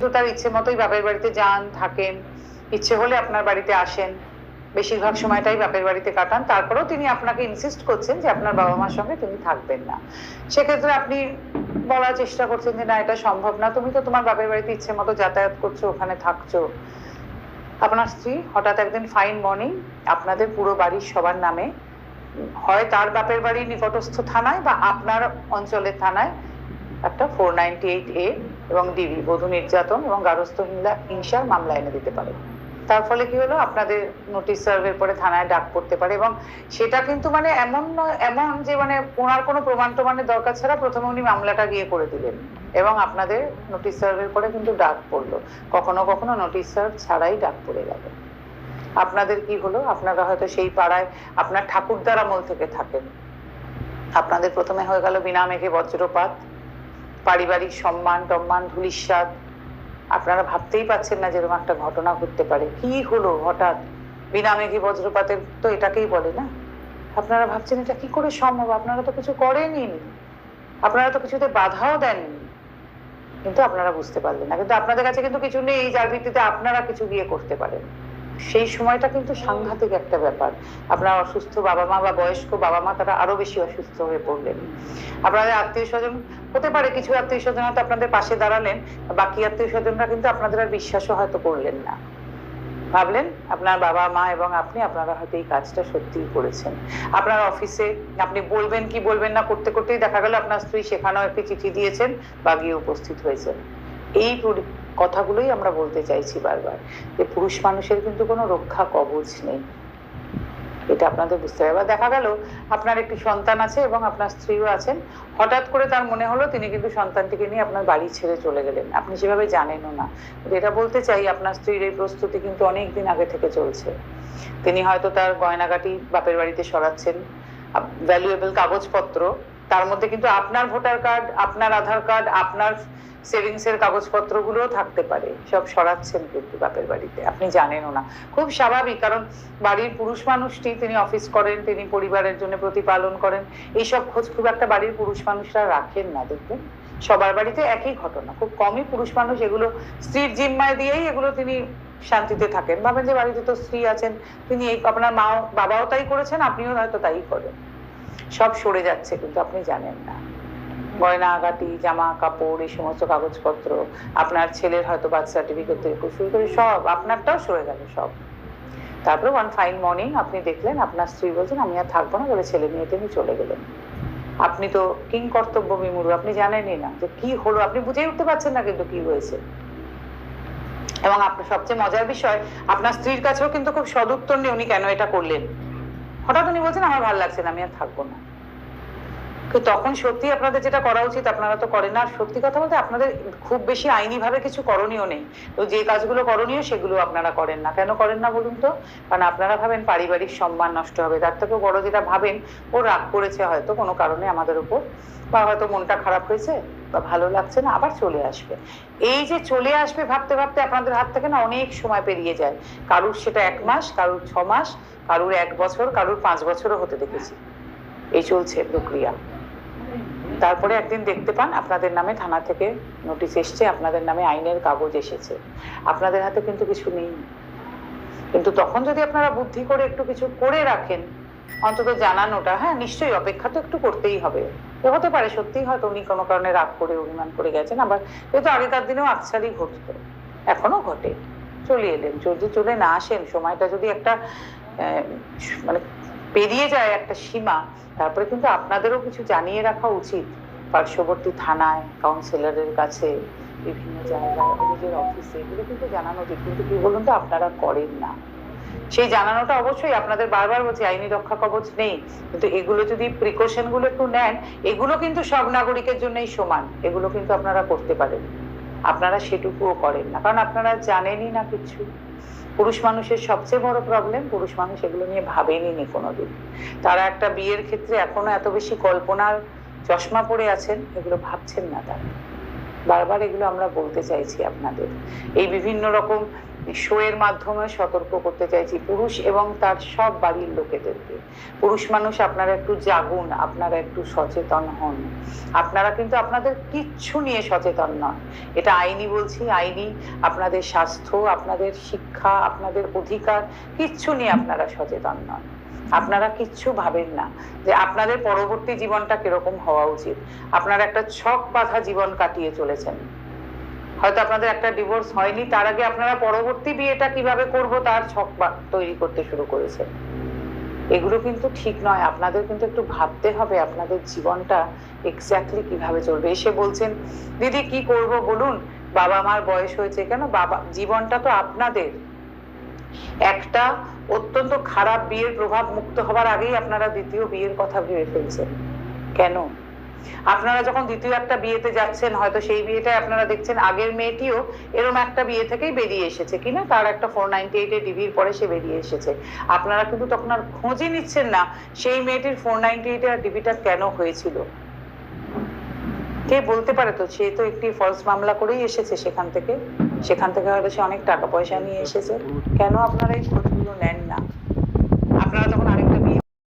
তার ইচ্ছে মতোই বাপের বাড়িতে যান, থাকেন। ইচ্ছে হলে আপনার বাড়িতে আসেন। বেশিরভাগ সময়টাই বাপের বাড়িতে কাটান। তারপরেও তিনি আপনাকে ইনসিস্ট করছেন যে আপনার বাবা মার সঙ্গে তিনি থাকবেন না। সেক্ষেত্রে আপনি বলার চেষ্টা করছেন যে, না, এটা সম্ভব না। তুমি তো তোমার বাপের বাড়িতে ইচ্ছে মতো যাতায়াত করছ, ওখানে থাকছো। আপনার স্ত্রী হঠাৎ একদিন ফাইন মর্নিং আপনাদের পুরো বাড়ির সবার নামে, হয় তার বাপের বাড়ির নিকটস্থ থানায় বা আপনার অঞ্চলের থানায় একটা ফোর নাইনটি এইট এ এবং ডিবি বধূ নির্যাতন এবং গারস্থ হিংসা হিংসার মামলা এনে দিতে পারে। তার ফলে কি হলো? আপনাদের নোটিশ সার্ভের পরে থানায় ডাক পড়তে পারে এবং সেটা কিন্তু মানে এমন এমন যে মানে ওনার কোনো প্রমাণ প্রমাণের দরকার ছাড়া প্রথমে উনি মামলাটা গিয়ে করে দিলেন এবং আপনাদের নোটিশ সার্ভের পরে কিন্তু ডাক পড়ল। কখনো কখনো নোটিশ সার্ভ ছাড়াই ডাক পড়ে গেল। আপনাদের কি হলো? আপনারা হয়তো সেই পাড়ায়, আপনার ঠাকুরদার আমল থেকে থাকেন। আপনাদের প্রথমে হয়ে গেল বিনা মেঘে বজ্রপাত পারিবারিক সম্মান, টম্মান, ধুলিস্বাদ। আপনারা ভাবতেই পাচ্ছেন না যেরকম একটা ঘটনা ঘটতে পারে। কি হলো হঠাৎ? বিনা মেঘে বজ্রপাতের তো এটাকেই বলে না? আপনারা ভাবছেন এটা কি করে সম্ভব? আপনারা তো কিছু করেনই আপনারা তো কিছুতে বাধাও দেননি। কিন্তু আপনারা বুঝতে পারলেন না। কিন্তু আপনাদের কাছে কিন্তু কিছু নেই, যার ভিত্তিতে আপনারা কিছু গিয়ে করতে পারেন। সেই সময়টা কিন্তু সাংঘাতিক একটা ব্যাপার। আপনার অসুস্থ বাবা মা বা বয়স্ক বাবা মা তারা আরও বেশি অসুস্থ হয়ে পড়লেন। আপনাদের আত্মীয় স্বজন, হতে পারে কিছু আত্মীয় স্বজন হয়তো আপনাদের পাশে দাঁড়ালেন, বাকি আত্মীয় স্বজনরা কিন্তু আপনাদের আর বিশ্বাসও হয়তো করলেন না। ভাবলেন আপনার বাবা মা এবং আপনি, আপনারা হয়তো এই কাজটা সত্যিই করেছেন। আপনার অফিসে আপনি বলবেন কি বলবেন না, করতে করতেই দেখা গেল আপনার স্ত্রী সেখানেও একটি চিঠি দিয়েছেন বা গিয়ে উপস্থিত হয়েছেন। এই কথাগুলোই আমরা বলতে চাইছি বারবার, যে পুরুষ মানুষের কিন্তু কোনো রক্ষা কবচ নেই। এটা আপনাদের বুঝতে হবে। দেখা গেল, আপনার একটি সন্তান আছে এবং আপনার স্ত্রীও আছেন। হঠাৎ করে তার মনে হলো তিনি কিন্তু সন্তানটিকে নিয়ে আপনার বাড়ি ছেড়ে চলে গেলেন। আপনি সেভাবে জানেনও না। এটা বলতে চাই, আপনার স্ত্রীর এই প্রস্তুতি কিন্তু অনেক দিন আগে থেকে চলছে। তিনি হয়তো তার গয়নাগাটি বাপের বাড়িতে সরাচ্ছেন। ভ্যালুয়েবল কাগজপত্র তার মধ্যে কিন্তু আপনার ভোটার কার্ড, আপনার আধার কার্ড, আপনার সেভিংস এর কাগজপত্রগুলোও থাকতে পারে। সব সরাচ্ছেন কিন্তু বাপের বাড়িতে, আপনি জানেনও না। খুব স্বাভাবিক, কারণ বাড়ির পুরুষ মানুষটি তিনি অফিস করেন, তিনি পরিবারের জন্য প্রতিপালন করেন। এইসব খোঁজ খুব একটা বাড়ির পুরুষ মানুষরা রাখেন না, দেখবেন। সবার বাড়িতে একই ঘটনা, খুব কমই পুরুষ মানুষ এগুলো স্ত্রীর জিম্মায় দিয়েই এগুলো তিনি শান্তিতে থাকেন। ভাবেন যে বাড়িতে তো স্ত্রী আছেন, তিনি এই আপনার মা বাবাও তাই করেছেন, আপনিও হয়তো তাই করেন। সব সরে যাচ্ছে, কিন্তু আপনি জানেন না। গয়নাগাটি জামা, কাপড়, এই সমস্ত কাগজপত্র, আপনার ছেলের হয়তো বার্থ সার্টিফিকেট থেকে শুরু করে সব, আপনারটাও সরে গেল সব। তারপরে ওয়ান ফাইন মর্নিং আপনি দেখলেন, আপনার স্ত্রী বলছেন, আমি আর থাকব না, বলে ছেলে নিয়ে তিনি চলে গেলেন। আপনি তো কিং কর্তব্য বিমূঢ়, আপনি জানেনই না যে কি হলো, আপনি বুঝেই উঠতে পারছেন না কিন্তু কি হয়েছে। এবং আপনার সবচেয়ে মজার বিষয়, আপনার স্ত্রীর কাছেও কিন্তু খুব সদুত্তর নেই উনি কেন এটা করলেন? হঠাৎ উনি বলছেন আমার ভালো লাগছে না আমি আর থাকব না। তো তখন সত্যি আপনাদের যেটা করা উচিত, আপনারা তো করেন না। সত্যি কথা বলতে আপনাদের খুব বেশি আইনি ভাবে কিছু করণীয় নেই। তো যে কাজগুলো করণীয় সেগুলো আপনারা করেন না। কেন করেন না বলুন তো? কারণ আপনারা ভাবেন পারিবারিক সম্মান নষ্ট হবে। তার থেকেও বড় যেটা ভাবেন, ও রাগ করেছে হয়তো কোনো কারণে আমাদের উপর। বা হয়তো মনটা খারাপ হয়েছে, বা ভালো লাগছে না, আবার চলে আসবে। এই যে চলে আসবে ভাবতে ভাবতে আপনাদের হাত থেকে না অনেক সময় পেরিয়ে যায়। কারুর সেটা এক মাস, কারুর ছ মাস, কারুর এক বছর, কারুর পাঁচ বছরও হতে দেখেছি। এই চলছে প্রক্রিয়া। তারপরে একদিন দেখতে পান, আপনাদের নামে থানা থেকে নোটিশ এসছে, আপনাদের নামে আইনের কাগজ এসেছে। আপনাদের হাতে কিন্তু কিছু নেই। কিন্তু তখন যদি আপনারা বুদ্ধি করে একটু কিছু করে রাখেন, অন্তত জানানোটা হ্যাঁ নিশ্চয়ই অপেক্ষা তো একটু করতেই হবে। এ হতে পারে সত্যিই হয়তো উনি কোনো কারণে রাগ করে অভিমান করে গেছেন, আবার যেহেতু আগেকার দিনেও আকসারই ঘটতো এখনও ঘটে। চলে এলেন, যদি চলে না আসেন, সময়টা যদি একটা মানে পেরিয়ে যায় একটা সীমা, তারপরে কিন্তু আপনাদেরও কিছু জানিয়ে রাখা উচিত। পার্শ্ববর্তী থানায় কাউন্সিলরের কাছে, বিভিন্ন জায়গায় নিজের অফিসে এগুলো কিন্তু জানানো উচিত। কিন্তু কি বলুন তো, আপনারা করেন না। সেই জানানোটা অবশ্যই আপনাদের বারবার বলছি, আইনি রক্ষা কবচ নেই। কিন্তু এগুলো যদি প্রিকশনগুলো একটু নেন, এগুলো কিন্তু সব নাগরিকের জন্যই সমান। এগুলো কিন্তু আপনারা করতে পারেন। আপনারা সেটুকুও করেন না। কারণ আপনারা জানেনই না কিছু। পুরুষ মানুষের সবচেয়ে বড় প্রবলেম পুরুষ মানুষ এগুলো নিয়ে ভাবেনি নি কোনোদিন। তারা একটা বিয়ের ক্ষেত্রে এখনও এত বেশি কল্পনার চশমা পরে আছেন, এগুলো ভাবছেন না তারা। বারবার এগুলো আমরা বলতে চাইছি আপনাদের। এই বিভিন্ন রকম শো এর মাধ্যমে সতর্ক করতে চাইছি পুরুষ এবং তার সব বাড়ির লোকেদেরকে। পুরুষ মানুষ আপনারা একটু জাগুন, আপনারা একটু সচেতন হন। আপনারা কিন্তু আপনাদের কিচ্ছু নিয়ে সচেতন নন। এটা আইনি বলছি, আইনি। আপনাদের স্বাস্থ্য, আপনাদের শিক্ষা, আপনাদের অধিকার কিচ্ছু নিয়ে আপনারা সচেতন নন। আপনারা কিচ্ছু ভাবেন না যে আপনাদের পরবর্তী জীবনটা কীরকম হওয়া উচিত। আপনারা একটা ছক বাঁধা জীবন কাটিয়ে চলেছেন। হয়তো আপনাদের একটা ডিভোর্স হয়নি, তার আগে আপনারা পরবর্তী বিয়েটা কীভাবে করব তার ছক তৈরি করতে শুরু করেছেন। এগুলো কিন্তু ঠিক নয়, আপনাদের কিন্তু একটু ভাবতে হবে আপনাদের জীবনটা এক্স্যাক্টলি কীভাবে চলবে। এসে বলছেন, দিদি, কি করব বলুন? বাবা মার বয়স হয়েছে কেন? বাবা, জীবনটা তো আপনাদের। একটা অত্যন্ত খারাপ বিয়ের প্রভাব মুক্ত হবার আগেই আপনারা দ্বিতীয় বিয়ের কথা ভেবে ফেলছেন। কেন? আপনারা যখন দ্বিতীয় একটা বিয়েতে যাচ্ছেন, হয়তো সেই বিয়েটাই আপনারা দেখছেন, আগের মেয়েটিও এরকম একটা বিয়ে থেকেই বেরিয়ে এসেছে কিনা, তার একটা ফোর নাইনটি এইট এর ডিভির পরে সে বেরিয়ে এসেছে। আপনারা কিন্তু তখন আর খোঁজই নিচ্ছেন না, সেই মেয়েটির ফোর নাইনটি এইট এর ডিভিটা কেন হয়েছিল? কে বলতে পারে তো? সে তো একটি ফলস মামলা করেই এসেছে সেখান থেকে। সেখান থেকে হয়তো সে অনেক টাকা পয়সা নিয়ে এসেছে। কেন আপনারা এই খোঁজগুলো নেন না?